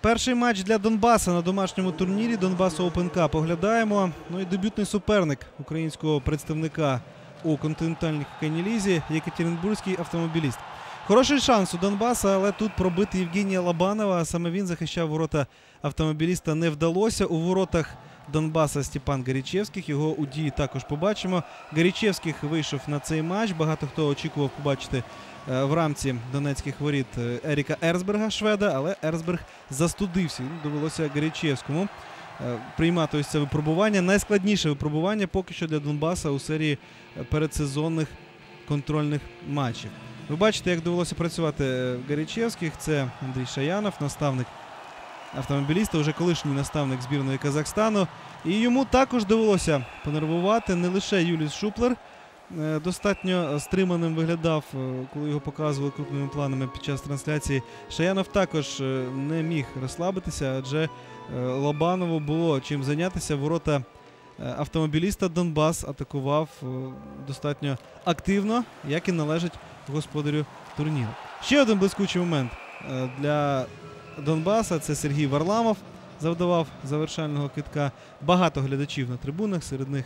Перший матч для Донбаса на домашньому турнірі Донбасу ОПНК. Поглядаємо. Ну і дебютний суперник українського представника у континентальній хокейній лізі автомобіліст. Хороший шанс у Донбаса, але тут пробити Євгенія Лабанова. Саме він захищав ворота автомобіліста. Не вдалося. У воротах Донбаса Степан Гарічевських. Його у дії також побачимо. Гарічевських вийшов на цей матч. Багато хто очікував побачити е, в рамці донецьких воріт е, Еріка Ерсберга, шведа, але Ерсберг застудився. Довелося Гарічевському е, приймати ось це випробування. Найскладніше випробування поки що для Донбаса у серії передсезонних контрольних матчів. Ви бачите, як довелося працювати Гарічевських. Це Андрій Шаянов, наставник автомобіліста, вже колишній наставник збірної Казахстану. І йому також довелося понервувати не лише Юліс Шуплер. е, Достатньо стриманим виглядав, е, коли його показували крупними планами під час трансляції. Шаянов також е, не міг розслабитися, адже Лобанову було чим зайнятися. Ворота автомобіліста Донбас атакував достатньо активно, як і належить господарю турніру. Ще один блискучий момент для Донбаса це Сергій Варламов завдавав завершального китка. Багато глядачів на трибунах, серед них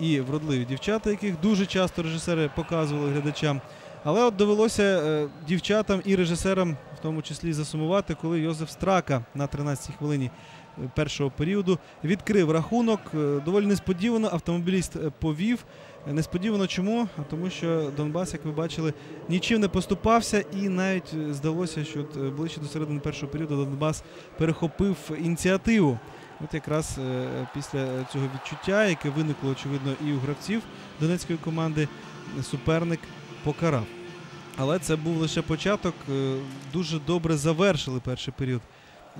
і вродливі дівчата, яких дуже часто режисери показували глядачам. Але от довелося е, дівчатам і режисерам, в тому числі, засумувати, коли Йозеф Страка на 13-й хвилині е, першого періоду відкрив рахунок. Е, Доволі несподівано автомобіліст повів. Несподівано чому? А Тому що Донбас, як ви бачили, нічим не поступався, і навіть здалося, що ближче до середини першого періоду Донбас перехопив ініціативу. От якраз після цього відчуття, яке виникло, очевидно, і у гравців донецької команди, суперник покарав. Але це був лише початок. е, Дуже добре завершили перший період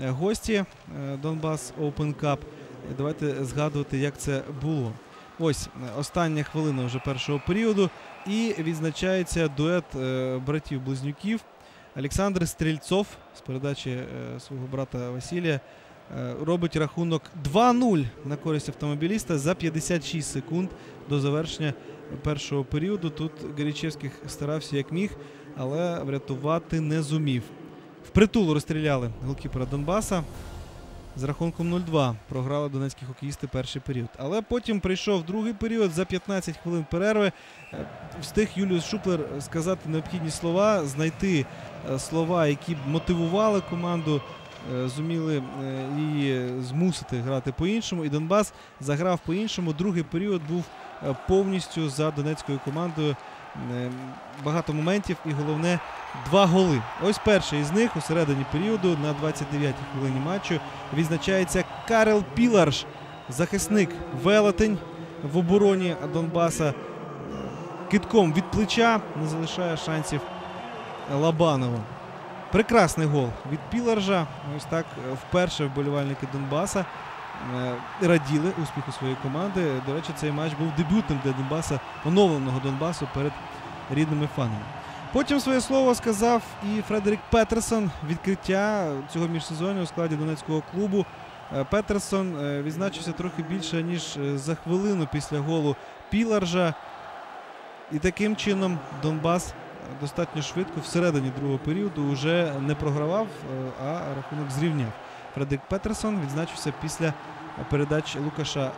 е, гості е, Донбас Open Cup. Давайте згадувати, як це було. Ось остання хвилина вже першого періоду. І відзначається дует братів-близнюків. Олександр Стрільцов з передачі свого брата Василія робить рахунок 2-0 на користь автомобіліста за 56 секунд до завершення першого періоду. Тут Гарічевських старався як міг, але врятувати не зумів. Впритул розстріляли голкіпера Донбаса. З рахунком 0-2 програли донецькі хокеїсти перший період. Але потім прийшов другий період за 15 хвилин перерви. Е, Встиг Юліус Шуплер сказати необхідні слова, знайти е, слова, які б мотивували команду, е, зуміли її змусити грати по-іншому. І Донбас заграв по-іншому. Другий період був повністю за донецькою командою. Е, Багато моментів і головне два голи. Ось перший із них у середині періоду на 29-й хвилині матчу відзначається Карел Піларш, захисник велетень в обороні Донбаса. Е, Китком від плеча не залишає шансів Лабанову. Прекрасний гол від Піларжа. Ось так е, вперше вболівальники Донбаса е, раділи успіху своєї команди. До речі, цей матч був дебютним для Донбаса, оновленого Донбасу перед рідними фанами. Потім своє слово сказав і Фредерік Петерсон. Відкриття цього міжсезоння у складі донецького клубу. Е, Петерсон е, відзначився трохи більше ніж е, за хвилину після голу Піларжа. І таким чином Донбас е, достатньо швидко всередині другого періоду вже не програвав, е, а рахунок зрівняв. Фредерік Петерсон відзначився після передач Лукаша е,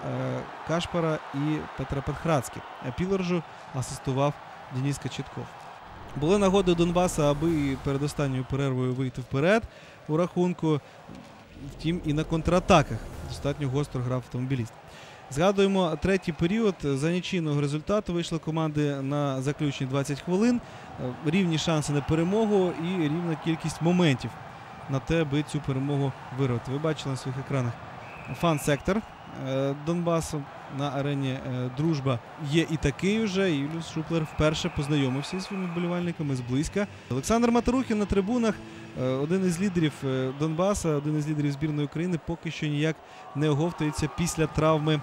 Кашпара і Петра Петхрацьки. А Піларжу асистував Денис Кочетков. Були нагоди Донбаса, аби перед останньою перервою вийти вперед у рахунку. Втім, і на контратаках достатньо гостро грав автомобіліст. Згадуємо третій період. За нічийного результату вийшли команди на заключні 20 хвилин. Е, Рівні шанси на перемогу і рівна кількість моментів на те, аби цю перемогу вирвати. Ви бачили на своїх екранах фан-сектор е, Донбасу на арені е, Дружба є і такий уже. І Юліус Шуплер вперше познайомився зі своїми вболівальниками зблизька. Олександр Маторухін на трибунах, е, один із лідерів Донбаса, один із лідерів збірної України, поки що ніяк не оговтується після травми,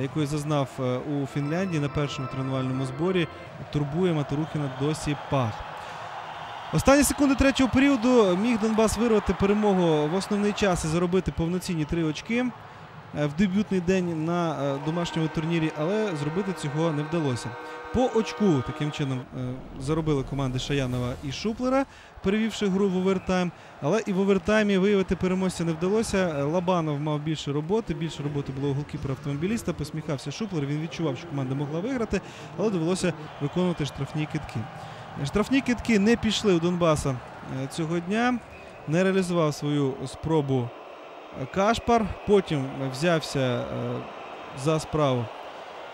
якої зазнав у Фінляндії на першому тренувальному зборі. Турбує Маторухіна досі пах. Останні секунди третього періоду міг Донбас вирвати перемогу в основний час і заробити повноцінні три очки е, в дебютний день на е, домашньому турнірі, але зробити цього не вдалося. По очку таким чином е, заробили команди Шаянова і Шуплера, перевівши гру в овертайм. Але і в овертаймі виявити переможця не вдалося. Лабанов мав більше роботи. Більше роботи було у голкіпера автомобіліста. Посміхався Шуплер. Він відчував, що команда могла виграти, але довелося виконувати штрафні китки. Штрафні китки не пішли у Донбаса е, цього дня. Не реалізував свою спробу е, Кашпар. Потім взявся е, за справу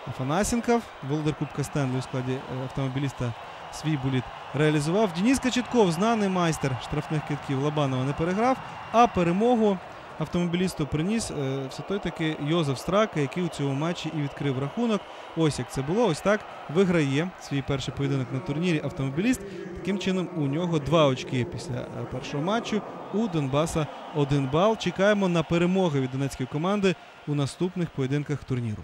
Афанасенков. Володар Кубка Стенлі у складі автомобіліста свій боліт реалізував. Дініс Качетков, знаний майстер штрафних китків Лабанова, не переграв, а перемогу автомобілісту приніс е, все той таки Йозеф Страка, який у цьому матчі і відкрив рахунок. Ось як це було. Ось так виграє свій перший поєдинок на турнірі автомобіліст. Таким чином, у нього два очки після е, першого матчу. У Донбаса один бал. Чекаємо на перемоги від донецької команди у наступних поєдинках турніру.